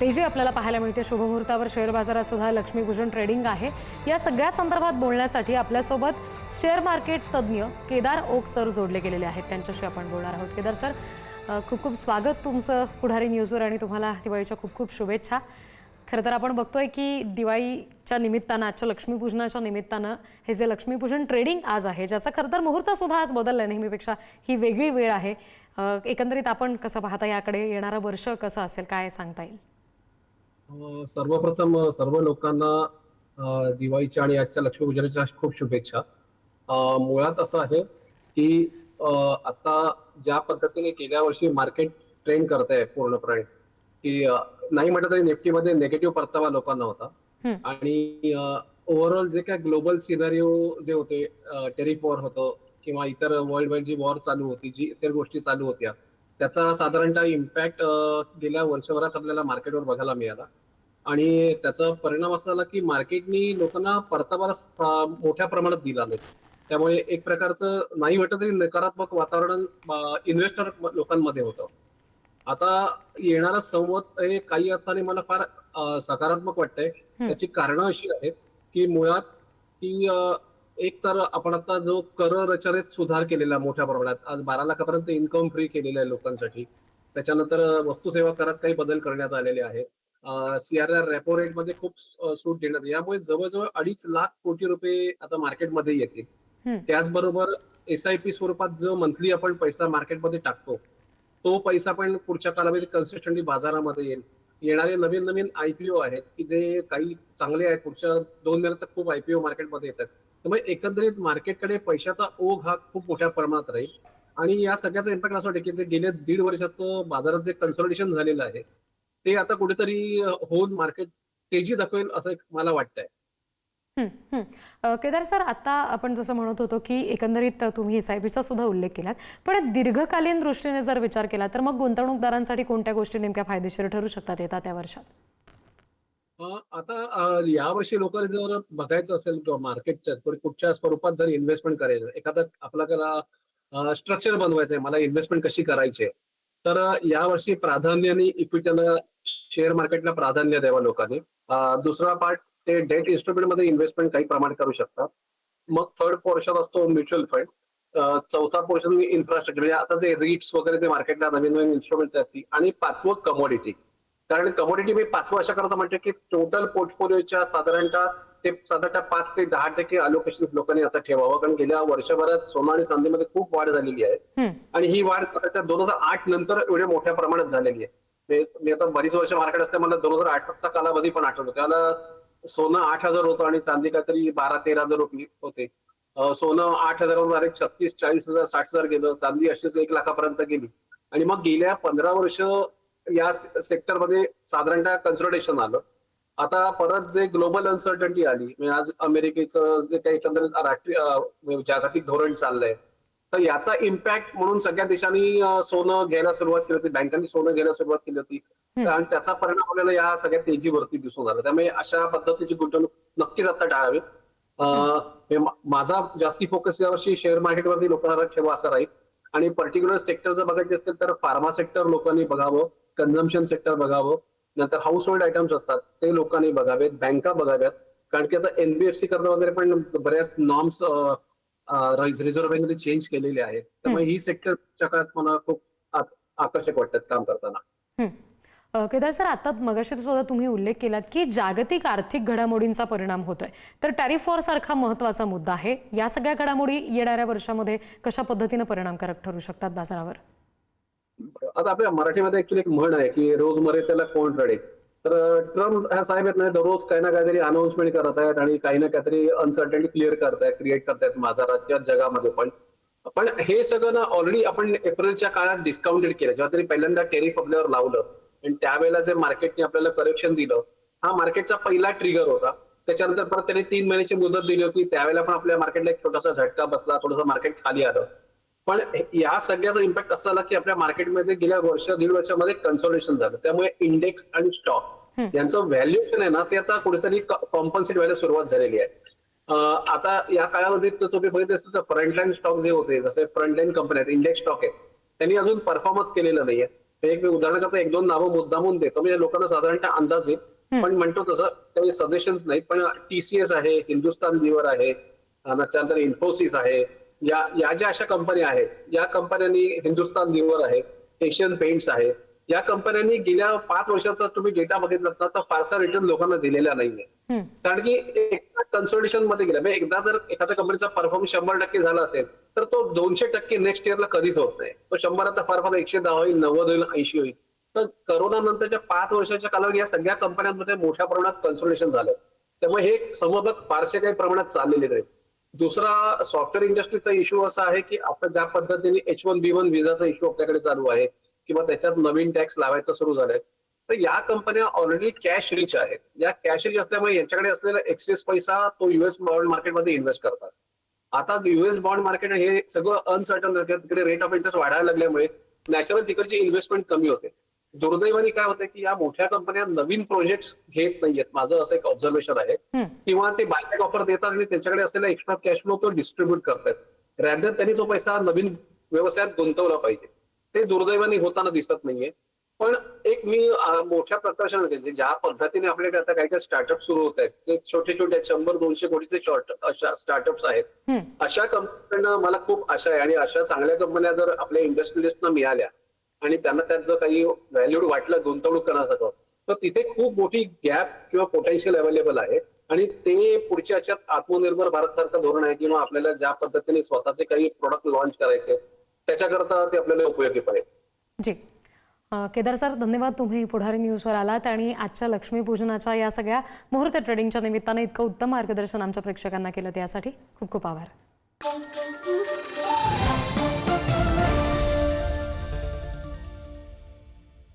तेजी आपल्याला पाहायला मिळते शुभमुहूर्तावर शेअर बाजारात सुद्धा लक्ष्मीपूजन ट्रेडिंग आहे. या सगळ्या संदर्भात बोलण्यासाठी आपल्यासोबत शेअर मार्केट तज्ज्ञ केदार ओक सर जोडले गेलेले आहेत. त्यांच्याशी आपण बोलणार आहोत. केदार सर खूप खूप स्वागत तुमचं पुढारी न्यूजवर आणि तुम्हाला दिवाळीच्या खूप खूप शुभेच्छा. खरं तर आपण बघतोय की दिवाळीच्या निमित्तानं आजच्या लक्ष्मीपूजनाच्या निमित्तानं हे जे लक्ष्मीपूजन ट्रेडिंग आज आहे ज्याचा खरं तर मुहूर्तसुद्धा आज बदलला आहे नेहमीपेक्षा ही वेगळी वेळ आहे. एकंदरीत आपण कसं पाहता याकडे येणारं वर्ष कसं असेल काय सांगता येईल? सर्वप्रथम सर्व लोकांना दिवाळीच्या आणि आजच्या लक्ष्मीपूजनाच्या खूप शुभेच्छा मुळात असं आहे की आता ज्या पद्धतीने गेल्या वर्षी मार्केट ट्रेंड करत आहे पूर्णपणे की नाही म्हटलं तरी निफ्टीमध्ये निगेटिव्ह परतावा लोकांना होता. आणि ओव्हरऑल जे काय ग्लोबल सिनारिओ जे होते टेरिफ वॉर होतं किंवा इतर वर्ल्ड वाईड जी वॉर चालू होती जी इतर गोष्टी चालू होत्या त्याचा साधारणतः इम्पॅक्ट गेल्या वर्षभरात आपल्याला मार्केटवर बघायला मिळाला. आणि त्याचा परिणाम असा झाला की मार्केटनी लोकांना परतावा मोठ्या प्रमाणात दिला नाही. त्यामुळे एक प्रकारचं नाही म्हटलं तरी नकारात्मक वातावरण इन्व्हेस्टर लोकांमध्ये होतं. आता येणारा संवत हे काही अर्थाने मला फार सकारात्मक वाटतंय. त्याची कारणं अशी आहेत की मुळात की एक तर आपण आता जो कर रचनेत सुधार केलेला मोठ्या प्रमाणात आज बारा लाखापर्यंत इन्कम फ्री केलेलं आहे लोकांसाठी. त्याच्यानंतर वस्तू सेवा करात काही बदल करण्यात आलेले आहेत. सीआरआर रेपो रेटमध्ये खूप सूट देण्यात. यामुळे जवळजवळ अडीच लाख कोटी रुपये आता मार्केटमध्ये येतील. त्याचबरोबर एस आय पी स्वरूपात जो मंथली आपण पैसा मार्केटमध्ये टाकतो तो पैसा पण पुढच्या कालावधीत कन्सिस्टंटली बाजारामध्ये येईल. येणारे नवीन नवीन आयपीओ आहेत की जे काही चांगले आहेत पुढच्या दोन महिन्यात खूप आयपीओ मार्केटमध्ये येतात. त्यामुळे एकंदरीत मार्केटकडे पैशाचा ओघ हा खूप मोठ्या प्रमाणात राहील. आणि या सगळ्याचा इम्पॅक्ट असं वाटतं की जे गेले दीड वर्षाचं बाजारात जे कन्सल्टेशन झालेलं आहे ते आता कुठेतरी होऊन मार्केट तेजी दाखवेल असं मला वाटतंय. केदार सर आता आपण जसं म्हणत होतो की एकंदरीत तुम्ही एस आय पीचा सुद्धा उल्लेख केलात. पण दीर्घकालीन दृष्टीने जर विचार केला तर मग गुंतवणूकदारांसाठी कोणत्या गोष्टी नेमक्या फायदेशीर ठरू शकतात येतात त्या वर्षात? आता यावर्षी लोकांना जर बघायचं असेल किंवा मार्केटच्या कुठच्या स्वरूपात जर इन्व्हेस्टमेंट करायचं एखादा आपल्याला स्ट्रक्चर बनवायचं आहे मला इन्व्हेस्टमेंट कशी करायची? आहे तर यावर्षी प्राधान्याने इक्विटीला शेअर मार्केटला प्राधान्य द्यावं लोकांनी. दुसरा पार्ट ते डेट इन्स्ट्रुमेंटमध्ये इन्व्हेस्टमेंट काही प्रमाणात करू शकतात. मग थर्ड पोर्शन असतो म्युच्युअल फंड चौथा पोर्शन इन्फ्रास्ट्रक्चर म्हणजे आता जे रिट्स वगैरे जे मार्केटला नवीन नवीन इन्स्ट्रुमेंट असतील आणि पाचवं कमोडिटी कारण कमोडिटी मी पाचवं अशा करता म्हणते की टोटल पोर्टफोलिओच्या साधारणतः ते साधारणतः पाच ते दहा टक्के अलोकेशन लोकांनी आता ठेवावं. कारण गेल्या वर्षभरात सोना आणि चांदीमध्ये खूप वाढ झालेली आहे. आणि ही वाढ साधारणतः दोन हजार आठ नंतर एवढ्या मोठ्या प्रमाणात झालेली आहे. मी- आता बरीच वर्ष मार्केट असते मला दोन हजार आठचा कालावधी पण आठवतो. त्याला सोनं आठ हजार होतं आणि चांदी काहीतरी बारा तेरा हजार रुपये होते. सोनं आठ हजारावरून डायरेक्ट छत्तीस चाळीस हजार साठ हजार गेलं. चांदी अशीच एक लाखापर्यंत गेली. आणि मग गेल्या पंधरा वर्ष या सेक्टरमध्ये साधारणतः कन्सल्टेशन आलं. आता परत जे ग्लोबल अनसर्टन्टी आली म्हणजे आज अमेरिकेचं जे काही एकंदरीत राष्ट्रीय अं, जागतिक धोरण चाललंय तर याचा इम्पॅक्ट म्हणून सगळ्या देशांनी सोनं घ्यायला सुरुवात केली होती बँकांनी सोनं घ्यायला सुरुवात केली होती. आणि त्याचा परिणाम आपल्याला या सगळ्या तेजीवरती दिसून आला. त्यामुळे अशा पद्धतीची गुंतवणूक नक्कीच आता टाळावी. माझा जास्ती फोकस यावर्षी शेअर मार्केटवरती लोकांना ठेवा असा राहील. आणि पर्टिक्युलर सेक्टर जर बघायचे असतील तर फार्मा सेक्टर लोकांनी बघावं कन्झम्पशन सेक्टर बघावं नंतर हाऊस होल्ड आयटम्स असतात ते लोकांनी बघावेत बँका बघाव्यात. कारण की आता एनबीएफसी करणं वगैरे पण बऱ्याच नॉर्म्स रिझर्व्ह बँकेने चेंज केलेले आहेत. त्यामुळे ही सेक्टरच्या काळात मला खूप आकर्षक वाटतात काम करताना. केदार सर आता मगाशी सुद्धा तुम्ही उल्लेख केलात की जागतिक आर्थिक घडामोडींचा परिणाम होतोय. तर टॅरिफ वॉर सारखा महत्त्वाचा मुद्दा आहे. या सगळ्या घडामोडी येणाऱ्या वर्षामध्ये कशा पद्धतीनं परिणामकारक ठरू शकतात बाजारावर? आता आपल्या मराठीमध्ये ऍक्च्युली एक म्हण आहे की रोज मरे त्याला कोण रडे? तर ट्रम्प ह्या साहेब आहेत ना दररोज काही ना काहीतरी अनाउन्समेंट करत आहेत आणि काही ना काहीतरी अनसर्टनिटी क्लिअर करतायत क्रिएट करतायत माझा जगामध्ये पण. पण हे सगळं ना ऑलरेडी आपण एप्रिलच्या काळात डिस्काउंटेड केलं. जेव्हा तरी पहिल्यांदा टेरिफ आपल्यावर लावलं आणि त्यावेळेला जे मार्केटने आपल्याला करेक्शन दिलं हा मार्केटचा पहिला ट्रिगर होता. त्याच्यानंतर परत त्यांनी तीन महिन्याची मुदत दिली होती. त्यावेळेला पण आपल्या मार्केटला एक छोटासा झटका बसला थोडंसं मार्केट खाली आलं. पण या सगळ्याचा इम्पॅक्ट असा आला की आपल्या मार्केटमध्ये गेल्या वर्ष दीड वर्षामध्ये कन्सल्टेशन झालं. त्यामुळे इंडेक्स आणि स्टॉक यांचं व्हॅल्युएशन आहे ना ते आता कुठेतरी कॉम्पन्सेट व्हायला सुरुवात झालेली आहे. आता या काळामध्ये तुम्ही बघितलं असेल तर फ्रंटलाईन स्टॉक जे होते जसे फ्रंटलाईन कंपन्या आहेत इंडेक्स स्टॉक आहेत त्यांनी अजून परफॉर्मन्स केलेलं नाहीये. एक मी उदाहरणार्थ एक दोन नावं मुद्दामून देतो. म्हणजे लोकांना साधारणतः अंदाज येईल. पण म्हणतो तसं काही सजेशन्स नाहीत पण टीसीएस आहे हिंदुस्तान लिव्हर आहे त्यानंतर इन्फोसिस आहे. या या ज्या अशा कंपन्या आहेत या कंपन्यांनी हिंदुस्तान लिव्हर आहे एशियन पेंट्स आहे. या कंपन्यांनी गेल्या पाच वर्षाचा तुम्ही डेटा बघितला तर फारसा रिटर्न लोकांना दिलेला नाहीये. कारण की एकदा कन्सल्टेशनमध्ये गेलं म्हणजे एकदा जर एखाद्या कंपनीचा परफॉर्मन्स शंभर टक्के झाला असेल तर तो दोनशे टक्के नेक्स्ट इयरला कधीच होत नाही. तो शंभराचा परफॉर्म एकशे दहा होईल नव्वद होईल ऐंशी होईल. तर करोना नंतरच्या पाच वर्षाच्या कालावधी या सगळ्या कंपन्यांमध्ये मोठ्या प्रमाणात कन्सल्टेशन झालं. त्यामुळे हे समभाग फारसे काही प्रमाणात चाललेले नाही दुसरा सॉफ्टवेअर इंडस्ट्रीचा इश्यू असा आहे की आपण ज्या पद्धतीने एच वन बी वन विजाचा इश्यू आपल्याकडे चालू आहे किंवा त्याच्यात नवीन टॅक्स लावायचा सुरू झालाय तर या कंपन्या ऑलरेडी कॅश रिच आहेत. या कॅश रिच असल्यामुळे यांच्याकडे असलेला एक्सेस पैसा तो युएस बॉन्ड मार्केटमध्ये इन्व्हेस्ट करतात. आता युएस बॉन्ड मार्केट हे सगळं अनसर्टन तिकडे रेट ऑफ इंटरेस्ट वाढायला लागल्यामुळे नॅचरल तिकडची इन्व्हेस्टमेंट कमी होते. दुर्दैवाने काय होतं की या मोठ्या कंपन्या नवीन प्रोजेक्ट घेत नाहीयेत. माझं असं एक ऑब्झर्वेशन आहे. किंवा ते बायबॅक ऑफर देतात आणि त्यांच्याकडे असलेला एक्स्ट्रा कॅश फ्लो तो डिस्ट्रीब्युट करतात रॅदर त्यांनी तो पैसा नवीन व्यवसायात गुंतवला पाहिजे. ते दुर्दैवाने होताना दिसत नाहीये. पण एक मी मोठ्या प्रकर्षाने म्हणजे ज्या पद्धतीने आपल्याकडे आता काही काही स्टार्टअप सुरू होत आहेत जे छोटे छोटे शंभर दोनशे कोटीचे शॉर्ट अशा स्टार्टअप्स आहेत. अशा कंपन्यांना मला खूप आशा आहे. आणि अशा चांगल्या कंपन्या जर आपल्या इंडस्ट्रियलिस्टना मिळाल्या आणि त्यांना त्यात जर काही व्हॅल्यूड वाटलं गुंतवणूक करण्यासाठी तर तिथे खूप मोठी गॅप किंवा पोटेन्शियल अवेलेबल आहे. आणि ते पुढच्या याच्यात आत्मनिर्भर भारत सारखं धोरण आहे किंवा आपल्याला ज्या पद्धतीने स्वतःचे काही प्रोडक्ट लॉन्च करायचे त्याच्याकरता ते आपल्याला उपयोगी पडेल. केदार सर धन्यवाद तुम्ही पुढारी न्यूजवर आलात आणि आजच्या लक्ष्मीपूजनाच्या या सगळ्या मुहूर्त ट्रेडिंगच्या निमित्तानं इतकं उत्तम मार्गदर्शन आमच्या प्रेक्षकांना केलं त्यासाठी खूप खूप आभार.